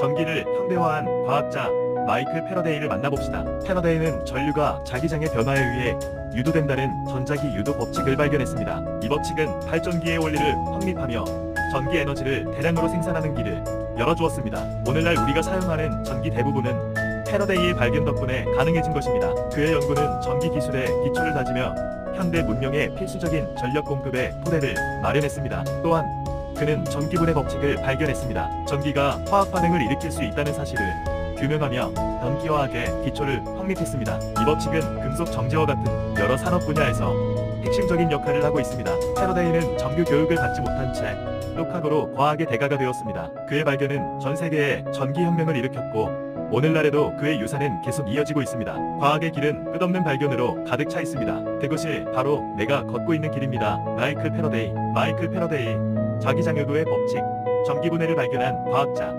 전기를 현대화한 과학자 마이클 패러데이를 만나봅시다. 패러데이는 전류가 자기장의 변화에 의해 유도된다는 전자기 유도 법칙을 발견했습니다. 이 법칙은 발전기의 원리를 확립하며 전기 에너지를 대량으로 생산하는 길을 열어주었습니다. 오늘날 우리가 사용하는 전기 대부분은 패러데이의 발견 덕분에 가능해진 것입니다. 그의 연구는 전기 기술의 기초를 다지며 현대 문명의 필수적인 전력 공급의 토대를 마련했습니다. 또한 그는 전기분해 법칙을 발견했습니다. 전기가 화학 반응을 일으킬 수 있다는 사실을 규명하며 전기화학의 기초를 확립했습니다. 이 법칙은 금속 정제와 같은 여러 산업 분야에서 핵심적인 역할을 하고 있습니다. 패러데이는 정규 교육을 받지 못한 채 똑학으로 과학의 대가가 되었습니다. 그의 발견은 전 세계에 전기 혁명을 일으켰고 오늘날에도 그의 유산은 계속 이어지고 있습니다. 과학의 길은 끝없는 발견으로 가득 차 있습니다. 그것이 바로 내가 걷고 있는 길입니다. 마이클 패러데이, 마이클 패러데이, 자기장유도의 법칙, 전기분해를 발견한 과학자,